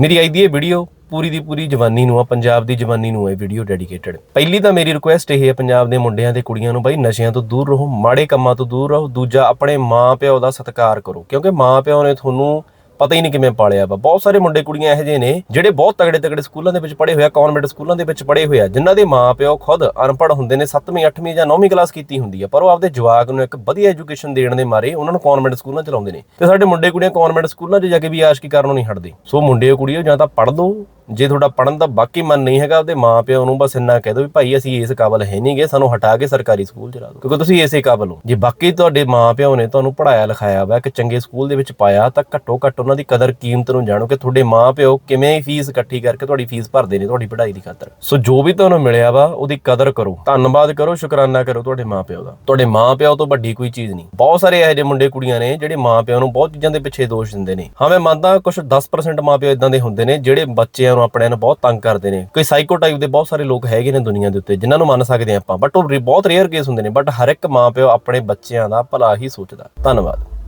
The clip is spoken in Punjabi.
ਮੇਰੀ ਆਈ ਦੀ ਇਹ ਵੀਡੀਓ ਪੂਰੀ ਦੀ ਪੂਰੀ ਜਵਾਨੀ ਨੂੰ ਆ, ਪੰਜਾਬ ਦੀ ਜਵਾਨੀ ਨੂੰ ਹੈ ਵੀਡੀਓ ਡੈਡੀਕੇਟਡ ਪਹਿਲੀ ਤਾਂ ਮੇਰੀ ਰਿਕੁਐਸਟ ਇਹ ਹੈ ਪੰਜਾਬ ਦੇ ਮੁੰਡਿਆਂ ਤੇ ਕੁੜੀਆਂ ਨੂੰ, ਬਾਈ ਨਸ਼ਿਆਂ ਤੋਂ ਦੂਰ ਰਹੋ, ਮਾੜੇ ਕੰਮਾਂ ਤੋਂ ਦੂਰ ਰਹੋ, ਦੂਜਾ ਆਪਣੇ ਮਾਂ ਪਿਓ ਦਾ ਸਤਿਕਾਰ ਕਰੋ। ਕਿਉਂਕਿ ਮਾਂ ਪਿਓ ਨੇ ਤੁਹਾਨੂੰ ਪਤਾ ਹੀ ਨਹੀਂ ਕਿਵੇਂ ਪਾਲਿਆ ਵਾ। ਬਹੁਤ ਸਾਰੇ ਮੁੰਡੇ ਕੁੜੀਆਂ ਇਹੋ ਜਿਹੇ ਨੇ, ਜਿਹੜੇ ਬਹੁਤ ਤਗੜੇ ਤਗੜੇ ਸਕੂਲਾਂ ਦੇ ਵਿੱਚ ਪੜ੍ਹੇ ਹੋਏ ਆ ਕਨਵੈਂਟ ਸਕੂਲਾਂ ਦੇ ਵਿੱਚ ਪੜ੍ਹੇ ਹੋਏ ਆ, ਜਿਨ੍ਹਾਂ ਦੇ ਮਾਪਿਓ ਖੁਦ ਅਨਪੜ੍ਹ ਹੁੰਦੇ ਨੇ 7ਵੀਂ 8ਵੀਂ ਜਾਂ 9ਵੀਂ ਕਲਾਸ ਕੀਤੀ ਹੁੰਦੀ ਆ, ਪਰ ਉਹ ਆਪਦੇ ਜਵਾਕ ਨੂੰ ਇੱਕ ਵਧੀਆ ਐਜੂਕੇਸ਼ਨ ਦੇਣ ਦੇ ਮਾਰੇ ਉਹਨਾਂ ਨੂੰ ਕਨਵੈਂਟ ਸਕੂਲਾਂ ਚ ਲਾਉਂਦੇ ਨੇ। ਤੇ ਸਾਡੇ ਮੁੰਡੇ ਕੁੜੀਆਂ ਕਨਵੈਂਟ ਸਕੂਲਾਂ 'ਚ ਜਾ ਕੇ ਵੀ ਆਸ਼ਕੀ ਨੂੰ ਨਹੀਂ ਹਟਦੇ। ਸੋ ਮੁੰਡੇ, ਕੁੜੀਓ, ਜਾਂ ਤਾਂ ਪੜ੍ਹ ਲਓ ਜੇ ਤੁਹਾਡਾ ਪੜਨ ਦਾ ਬਾਕੀ ਮਨ ਨਹੀਂ ਹੈਗਾ ਉਹਦੇ ਮਾਪਿਓ ਨੂੰ ਬਸ ਇੰਨਾ ਕਹਿ ਦਿਓ ਵੀ ਭਾਈ ਅਸੀਂ ਇਸ ਕਾਬਲ ਹੈ ਨਹੀਂਗੇ ਸਾਨੂੰ ਹਟਾ ਕੇ ਸਰਕਾਰੀ ਸਕੂਲ ਚ ਲਾ ਦਿਓ। ਕਿਉਂਕਿ ਤੁਸੀਂ ਇਸੇ ਕਾਬਲ ਹੋ। ਜੇ ਬਾਕੀ ਤੁਹਾਡੇ ਮਾਪਿਓ ਨੇ ਤੁਹਾਨੂੰ ਪੜਾਇਆ ਲਿਖਾਇਆ ਵਾ ਕਿ ਚੰਗੇ ਸਕੂਲ ਦੇ ਵਿੱਚ ਪਾਇਆ, ਤਾਂ ਘੱਟੋ ਘੱਟ ਉਹਨਾਂ ਦੀ ਕਦਰ ਕੀਮਤ ਨੂੰ ਜਾਣੋ ਕਿ ਤੁਹਾਡੇ ਮਾਪਿਓ ਕਿਵੇਂ ਫੀਸ ਇਕੱਠੀ ਕਰਕੇ ਤੁਹਾਡੀ ਫੀਸ ਭਰਦੇ ਨੇ ਤੁਹਾਡੀ ਪੜ੍ਹਾਈ ਦੀ ਖਾਤਰ। ਸੋ ਜੋ ਵੀ ਤੁਹਾਨੂੰ ਮਿਲਿਆ ਵਾ, ਉਹਦੀ ਕਦਰ ਕਰੋ। ਧੰਨਵਾਦ ਕਰੋ, ਸ਼ੁਕਰਾਨਾ ਕਰੋ ਤੁਹਾਡੇ ਮਾਪਿਓ ਦਾ। ਤੁਹਾਡੇ ਮਾਪਿਓ ਤੋਂ ਵੱਡੀ ਕੋਈ ਚੀਜ਼ ਨਹੀਂ। ਬਹੁਤ ਸਾਰੇ ਇਹੋ ਜਿਹੇ ਮੁੰਡੇ ਕੁੜੀਆਂ ਨੇ ਜਿਹੜੇ ਮਾਪਿਓ ਨੂੰ ਬਹੁਤ ਚੀਜ਼ਾਂ ਦੇ ਪਿੱਛੇ ਦੋਸ਼ ਦਿੰਦੇ ਨੇ। ਹਾਂ, ਮੈਂ ਮੰਨਦਾ ਕੁਝ 10% ਮਾਪਿਓ ਇਦਾਂ ਦੇ ਹੁੰਦੇ ਨੇ ਜਿਹੜੇ ਬੱਚਿਆਂ ਨੂੰ ਆਪਣਿਆਂ ਨੂੰ ਬਹੁਤ ਤੰਗ ਕਰਦੇ ਨੇ। ਕੋਈ ਸਾਈਕੋ ਟਾਈਪ ਦੇ ਬਹੁਤ ਸਾਰੇ ਲੋਕ ਹੈਗੇ ਨੇ ਦੁਨੀਆ ਦੇ ਉੱਤੇ, ਜਿਨ੍ਹਾਂ ਨੂੰ ਮੰਨ ਸਕਦੇ ਹਾਂ ਆਪਾਂ। ਬਟ ਉਹ ਬਹੁਤ ਰੇਅਰ ਕੇਸ ਹੁੰਦੇ ਨੇ। ਬਟ ਹਰ ਇੱਕ ਮਾਂ ਪਿਓ ਆਪਣੇ ਬੱਚਿਆਂ ਦਾ ਭਲਾ ਹੀ ਸੋਚਦਾ। ਧੰਨਵਾਦ।